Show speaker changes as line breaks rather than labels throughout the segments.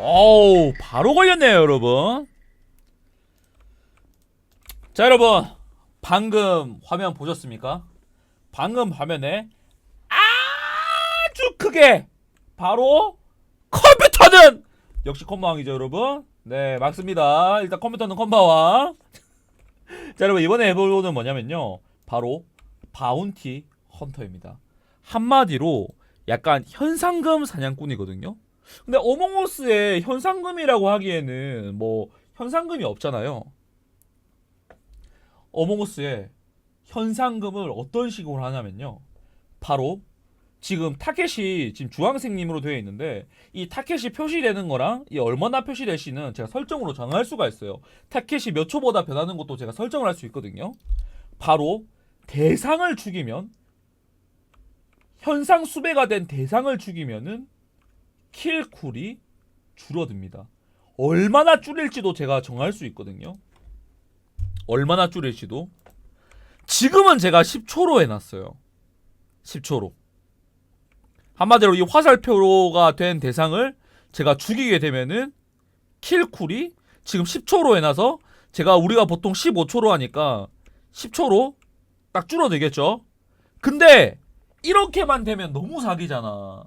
어우 바로 걸렸네요 여러분. 자 여러분. 방금 화면 보셨습니까? 방금 화면에 아주 크게 바로 컴퓨터는 역시 컴바왕이죠 여러분. 네 맞습니다. 일단 컴퓨터는 컴바왕. 자 여러분 이번에 해볼 거는 뭐냐면요. 바로 바운티 헌터입니다. 한마디로 약간 현상금 사냥꾼이거든요 근데 어몽어스에 현상금이라고 하기에는 뭐 현상금이 없잖아요 어몽어스에 현상금을 어떤 식으로 하냐면요 바로 지금 타켓이 지금 주황색님으로 되어 있는데 이 타켓이 표시되는 거랑 이 얼마나 표시될지는 제가 설정으로 정할 수가 있어요. 타켓이 몇 초보다 변하는 것도 제가 설정을 할 수 있거든요. 바로 대상을 죽이면 현상 수배가 된 대상을 죽이면은 킬쿨이 줄어듭니다. 얼마나 줄일지도 제가 정할 수 있거든요. 얼마나 줄일지도 지금은 제가 10초로 해놨어요. 10초로. 한마디로 이 화살표가 된 대상을 제가 죽이게 되면은 킬쿨이 지금 10초로 해놔서 제가 우리가 보통 15초로 하니까 10초로 딱 줄어들겠죠. 근데 이렇게만 되면 너무 사기잖아.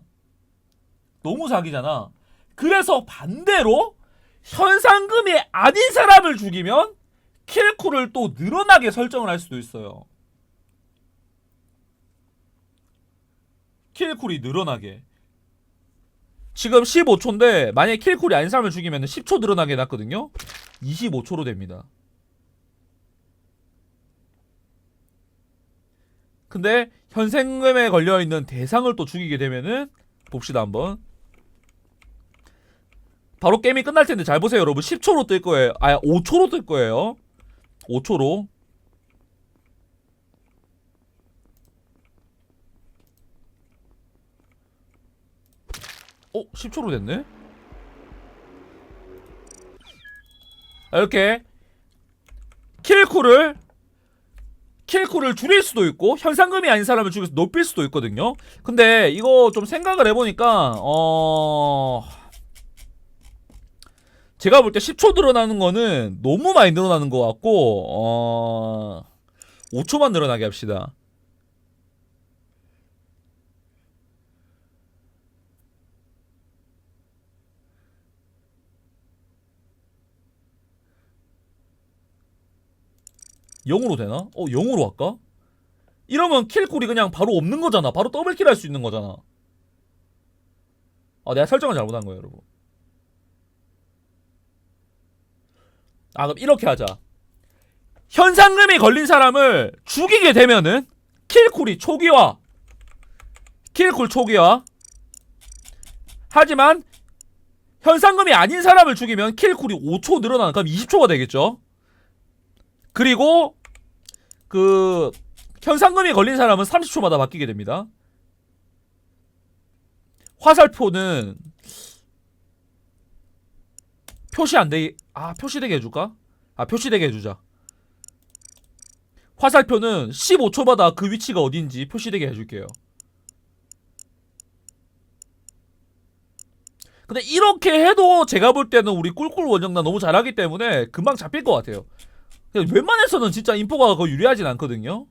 너무 사기잖아. 그래서 반대로 현상금이 아닌 사람을 죽이면 킬쿨을 또 늘어나게 설정을 할 수도 있어요. 킬쿨이 늘어나게. 지금 15초인데 만약에 킬쿨이 아닌 사람을 죽이면 10초 늘어나게 해놨거든요. 25초로 됩니다. 근데 현생금에 걸려있는 대상을 또 죽이게 되면은 봅시다 한번. 바로 게임이 끝날 텐데 잘 보세요 여러분 10초로 뜰 거예요 아 5초로 뜰 거예요 5초로 어? 10초로 됐네? 아, 이렇게 킬쿨을 킬쿨을 줄일 수도 있고 현상금이 아닌 사람을 죽여서 높일 수도 있거든요 근데 이거 좀 생각을 해보니까 어... 제가 볼 때 10초 늘어나는 거는 너무 많이 늘어나는 것 같고 어... 5초만 늘어나게 합시다 영으로 되나? 어, 영으로 할까? 이러면 킬쿨이 그냥 바로 없는 거잖아. 바로 더블킬 할 수 있는 거잖아. 아, 내가 설정을 잘못한 거예요, 여러분. 아, 그럼 이렇게 하자. 현상금이 걸린 사람을 죽이게 되면은 킬쿨이 초기화. 킬쿨 초기화. 하지만 현상금이 아닌 사람을 죽이면 킬쿨이 5초 늘어나는 그럼 20초가 되겠죠? 그리고 그 현상금이 걸린 사람은 30초마다 바뀌게 됩니다. 화살표는 표시 안 되게 아 표시되게 해줄까? 아 표시되게 해주자. 화살표는 15초마다 그 위치가 어딘지 표시되게 해줄게요. 근데 이렇게 해도 제가 볼 때는 우리 꿀꿀 원정단 너무 잘하기 때문에 금방 잡힐 것 같아요. 웬만해서는 진짜 인포가 거의 유리하진 않거든요.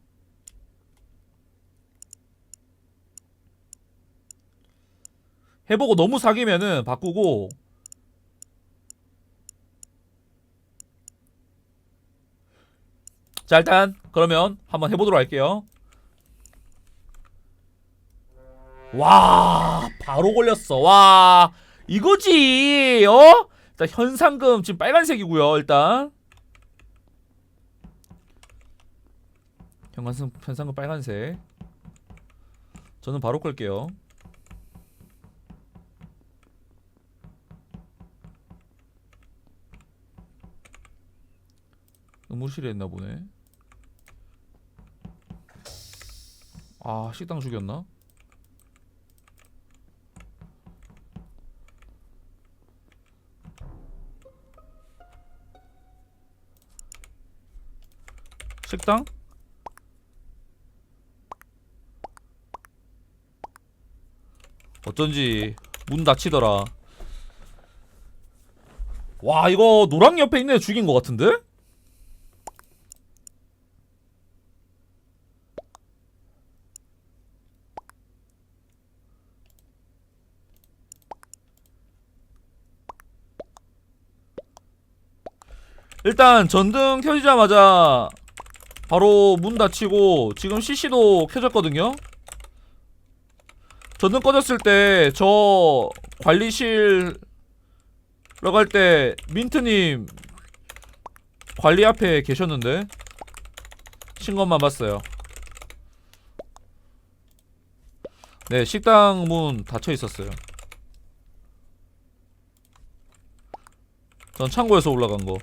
해보고 너무 사기면은 바꾸고 자 일단 그러면 한번 해보도록 할게요. 와 바로 걸렸어. 와 이거지 어? 일단 현상금 지금 빨간색이고요 일단 현관성 현상금 빨간색. 저는 바로 끌게요. 의무실에 했나 보네. 아 식당 죽였나? 식당? 어쩐지 문 닫히더라. 와 이거 노랑 옆에 있는 애 죽인 것 같은데? 일단 전등 켜지자마자 바로 문 닫히고 지금 CC도 켜졌거든요. 전등 꺼졌을 때 저 관리실 들어갈 때 민트님 관리 앞에 계셨는데 신것만 봤어요. 네 식당 문 닫혀 있었어요. 전 창고에서 올라간 거.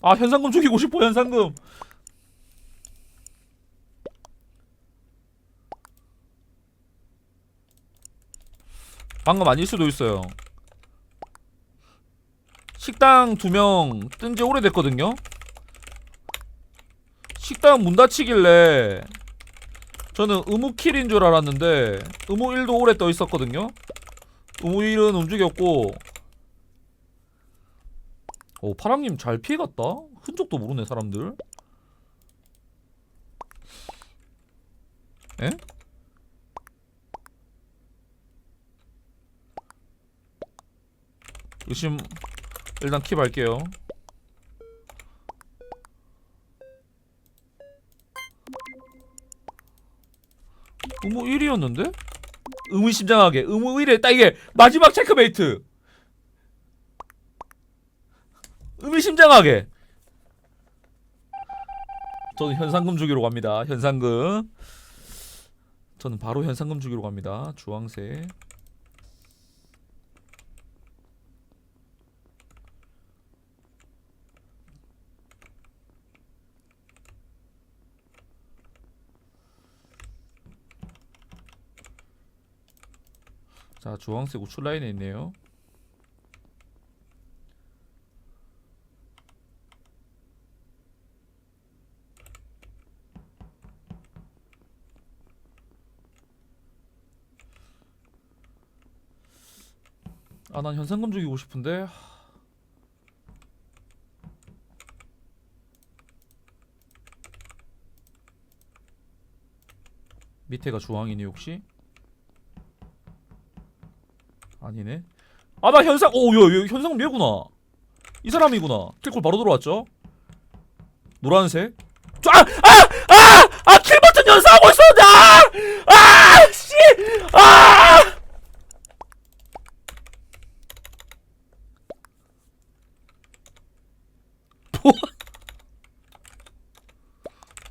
아 현상금 죽이고 싶어 현상금. 방금 아닐 수도 있어요. 식당 두 명 뜬 지 오래됐거든요? 식당 문 닫히길래 저는 의무킬인 줄 알았는데 의무 1도 오래 떠 있었거든요? 의무 1은 움직였고 오 파랑님 잘 피해갔다. 흔적도 모르네 사람들. 에? 의심 일단 킵할게요. 의무 1이었는데? 의무심장하게 의무 1에 딱 이게 마지막 체크메이트 의미심장하게. 저는 현상금 주기로 갑니다. 현상금. 저는 바로 현상금 주기로 갑니다. 주황색. 자 주황색 우측 라인에 있네요 아 난 현상금 주기고 싶은데 밑에가 주황이니 혹시? 아니네 아 나 현상 오야 현상금 얘구나 이 사람이구나 킬콜 바로 들어왔죠 노란색 저, 아! 아! 아! 아! 킬 버튼 연사하고 있었는데 아! 아! 씨! 아!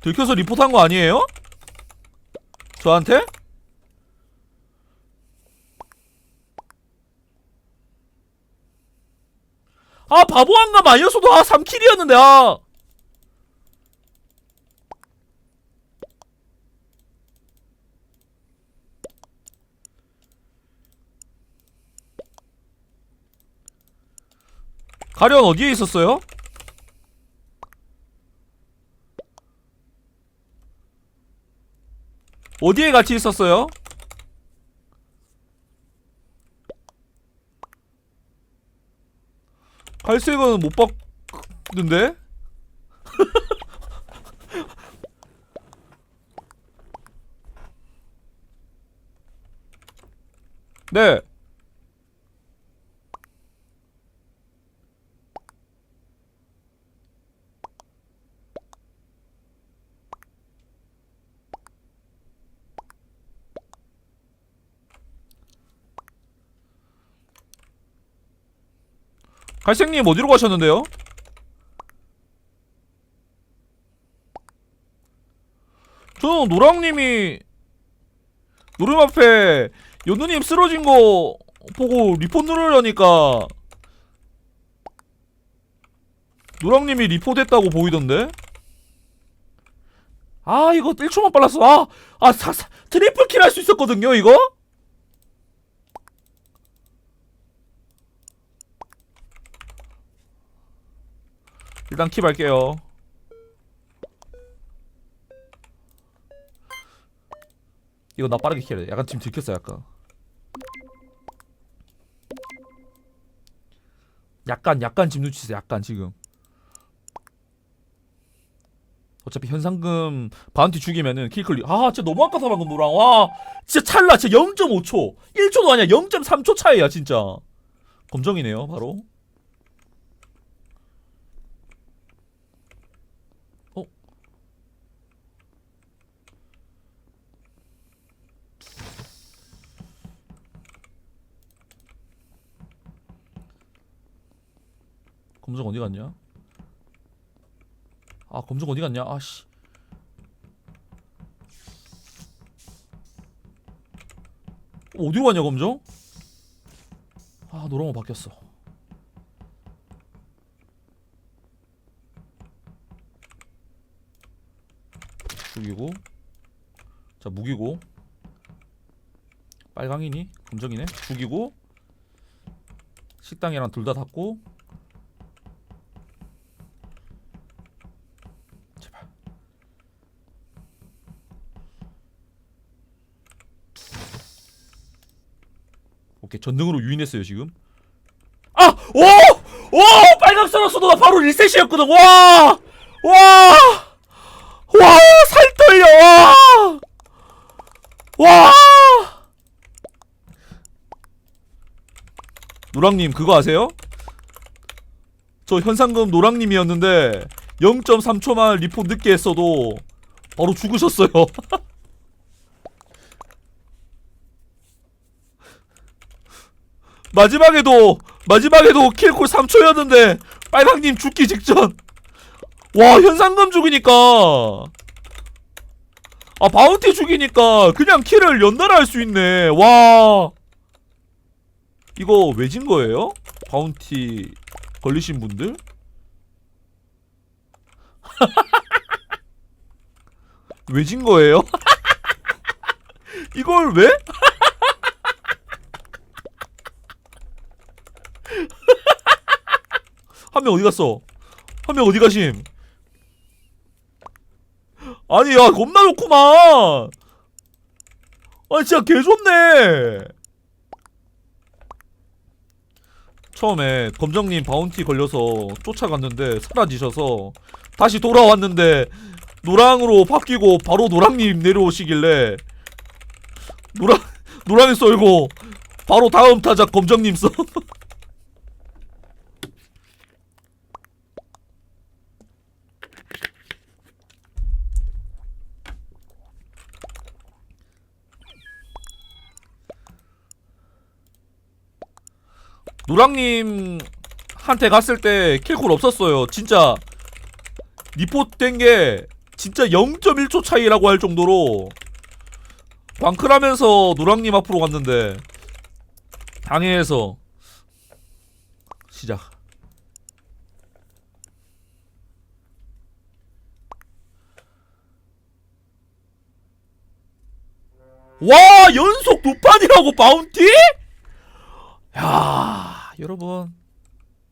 들켜서 리포트 한 거 아니에요? 저한테? 아 바보 한감 아니었어도 아 3킬이었는데 아 가련 어디에 있었어요? 어디에 같이 있었어요? 갈색은 못 봤는데? 네. 갈색님 어디로 가셨는데요? 저는 노랑님이 노름 앞에 연두님 쓰러진 거 보고 리포 누르려니까 노랑님이 리포 됐다고 보이던데? 아 이거 1초만 빨랐어 아! 아 사, 사, 트리플 킬 할 수 있었거든요 이거? 일단 킵 할게요. 이거 나 빠르게 킬해. 약간 지금 들켰어 약간. 약간 약간 지금 눈치 있어 약간 지금. 어차피 현상금 바운티 죽이면은 킬클리 아 진짜 너무 아까서 방금 노랑 와 진짜 찰나 진짜 0.5초 1초도 아니야 0.3초 차이야 진짜 검정이네요 바로 검정 어디 갔냐? 아 검정 어디 갔냐? 아씨. 어디로 갔냐 검정? 아 노랑으로 바뀌었어. 죽이고. 자 무기고. 빨강이니? 검정이네. 죽이고. 식당이랑 둘 다 닫고 오케이 전등으로 유인했어요 지금 아! 오! 오! 빨강스러웠어도 나 바로 리셋이었거든 와! 와! 와! 살 떨려 와! 와! 노랑님 그거 아세요? 저 현상금 노랑님이었는데 0.3초만 리포 늦게 했어도 바로 죽으셨어요 마지막에도 마지막에도 킬콜 3초였는데 빨강님 죽기 직전 와 현상금 죽이니까 아 바운티 죽이니까 그냥 킬을 연달아 할 수 있네 와 이거 왜 진 거예요? 바운티 걸리신 분들? 왜 진 거예요? 이걸 왜? 한 명 어디 갔어? 한 명 어디 가심? 아니 야 겁나 좋구만. 아 진짜 개 좋네. 처음에 검정님 바운티 걸려서 쫓아갔는데 사라지셔서 다시 돌아왔는데 노랑으로 바뀌고 바로 노랑님 내려오시길래 노랑 노랑이 썰고 바로 다음 타자 검정님 써. 노랑님 한테 갔을 때 킬콜 없었어요. 진짜 리포트 된게 진짜 0.1초 차이라고 할 정도로 방클하면서 노랑님 앞으로 갔는데 당해에서 시작. 와 연속 두 판이라고 바운티? 야 여러분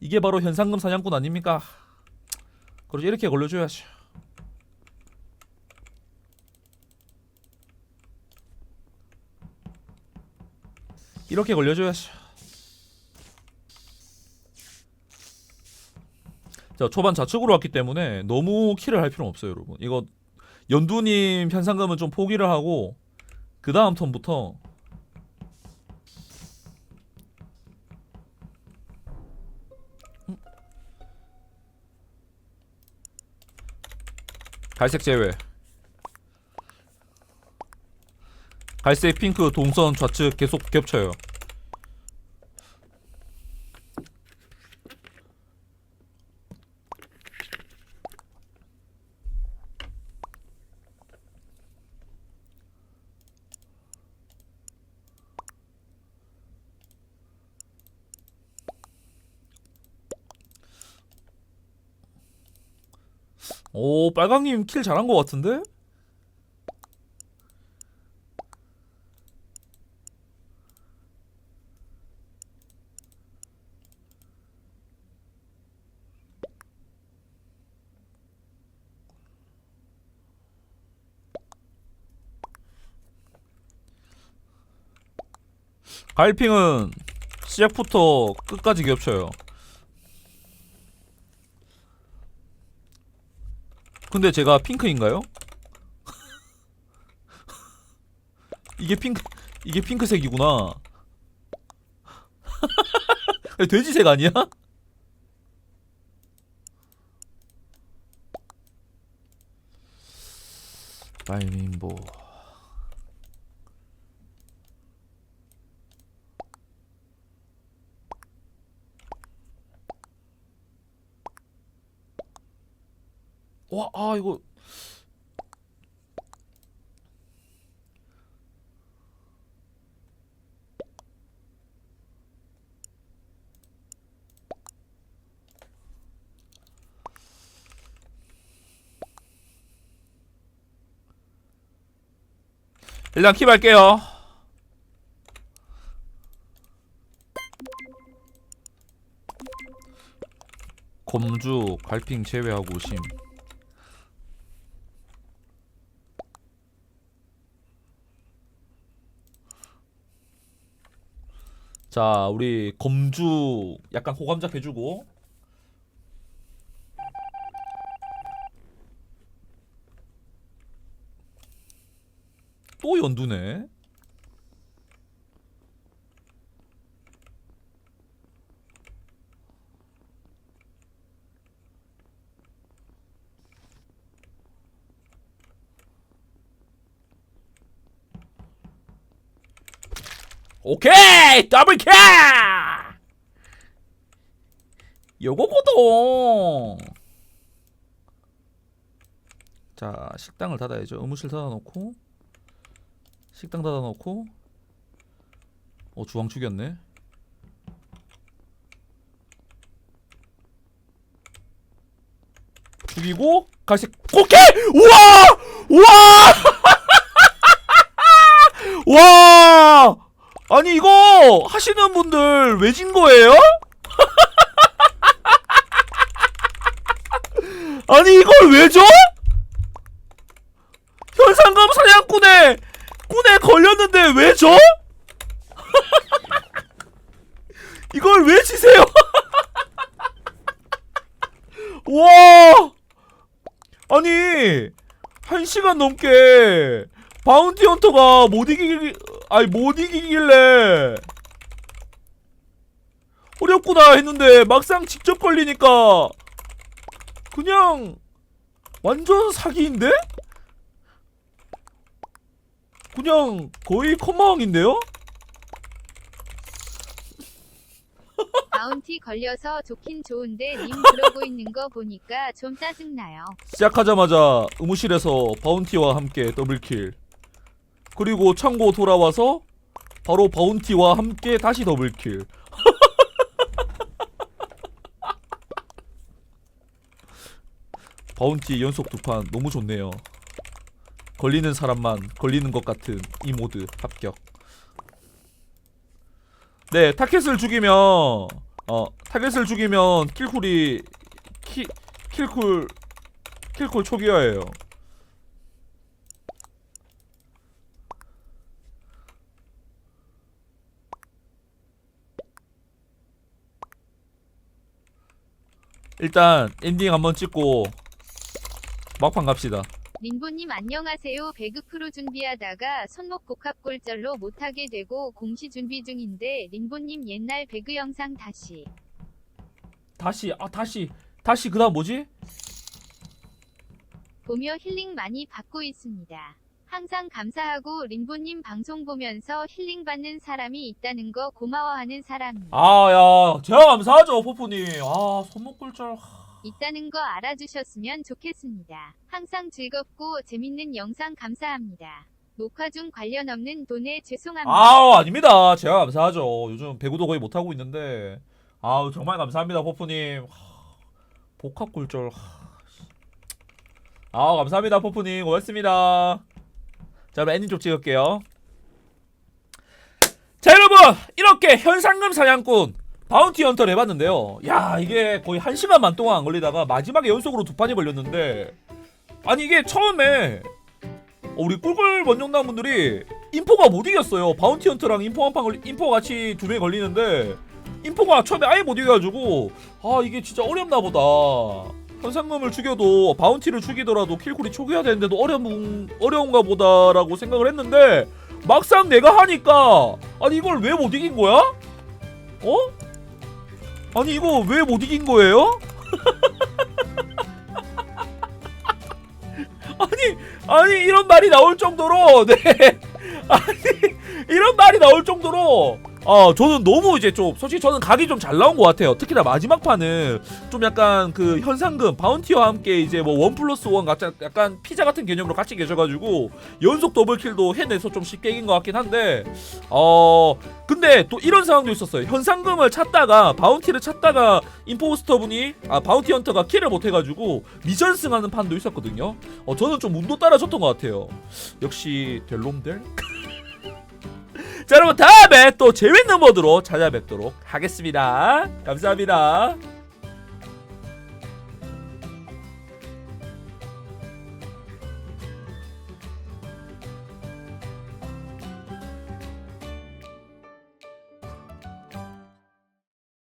이게 바로 현상금 사냥꾼 아닙니까? 그렇지 이렇게 걸려줘야지. 이렇게 걸려줘야지. 자 초반 좌측으로 왔기 때문에 너무 킬을 할 필요는 없어요 여러분. 이거 연두님 현상금은 좀 포기를 하고 그 다음 턴부터 갈색 제외. 갈색 핑크 동선 좌측 계속 겹쳐요 오 빨강님 킬 잘한 것 같은데? 갈핑은 시작부터 끝까지 겹쳐요 근데 제가 핑크인가요? 이게 핑크 이게 핑크색이구나. 돼지색 아니야? 빨민보 와, 아 이거 일단 킵할게요. 검주 갈핑 제외하고 심. 자, 우리 검주 약간 호감 잡해주고 또 연두네. 오케이! 더블 킬! 요거거든. 자 식당을 닫아야죠. 의무실 닫아놓고 식당 닫아놓고. 어 주황 죽였네. 죽이고 갈색 오케이! 우와! 우와! 와 아니 이거 하시는 분들 왜 진 거예요? 아니 이걸 왜 줘? 현상금 사냥꾼에 꾼에 걸렸는데 왜 줘? 이걸 왜 지세요? 와 아니 한 시간 넘게 바운티 헌터가 못 이기 아니 못 이기길래 어렵구나 했는데 막상 직접 걸리니까 그냥 완전 사기인데? 그냥 거의 컴마왕인데요?
바운티 걸려서 좋긴 좋은데 님 그러고 있는 거 보니까 좀 짜증나요.
시작하자마자 의무실에서 바운티와 함께 더블킬 그리고 창고 돌아와서 바로 바운티와 함께 다시 더블킬. 바운티 연속 두 판 너무 좋네요. 걸리는 사람만 걸리는 것 같은 이 모드 합격. 네 타켓을 죽이면 어 타겟을 죽이면 킬쿨이 키, 킬쿨 킬콜 초기화예요. 일단 엔딩 한번 찍고 막판 갑시다.
린보님 안녕하세요. 배그 프로 준비하다가 손목 복합골절로 못하게 되고 공시 준비 중인데 린보님 옛날 배그 영상 다시
다시 아 다시 다시 그다음 뭐지?
보며 힐링 많이 받고 있습니다. 항상 감사하고 린보님 방송 보면서 힐링 받는 사람이 있다는 거 고마워하는 사람이
아야 제가 감사하죠 포포님. 아 손목골절.
있다는 거 알아주셨으면 좋겠습니다. 항상 즐겁고 재밌는 영상 감사합니다. 녹화 중 관련 없는 돈에 죄송합니다.
아우 아닙니다. 제가 감사하죠. 요즘 배구도 거의 못 하고 있는데 아우 정말 감사합니다 포프님. 하, 복합골절. 아우 감사합니다 포프님 고맙습니다. 자 그럼 엔딩 좀 찍을게요. 자 여러분 이렇게 현상금 사냥꾼 바운티 헌터를 해봤는데요. 야 이게 거의 한 시간만 동안 안 걸리다가 마지막에 연속으로 두 판이 걸렸는데 아니 이게 처음에 우리 꿀꿀 원정당 분들이 인포가 못 이겼어요. 바운티 헌트랑 인포 한판 걸리 인포 같이 두 명이 걸리는데 인포가 처음에 아예 못 이겨가지고 아 이게 진짜 어렵나 보다. 현상금을 죽여도 바운티를 죽이더라도 킬쿨이 초기화 되는데도 어려운 어려운가 보다라고 생각을 했는데 막상 내가 하니까 아니 이걸 왜 못 이긴 거야? 어? 아니 이거 왜 못 이긴 거예요? 아니 아니 이런 말이 나올 정도로 네 아니 이런 말이 나올 정도로 아 저는 너무 이제 좀 솔직히 저는 각이 좀 잘 나온 것 같아요. 특히나 마지막 판은 좀 약간 그 현상금 바운티와 함께 이제 뭐 원 플러스 원 같은 약간 피자 같은 개념으로 같이 계셔가지고 연속 더블킬도 해내서 좀 쉽게 이긴 것 같긴 한데 어 근데 또 이런 상황도 있었어요. 현상금을 찾다가 바운티를 찾다가 임포스터 분이 아 바운티 헌터가 킬을 못 해가지고 미전승하는 판도 있었거든요. 어 저는 좀 운도 따라줬던 것 같아요. 역시 델롬델 자 여러분 다음에 또 재밌는 모드로 찾아뵙도록 하겠습니다. 감사합니다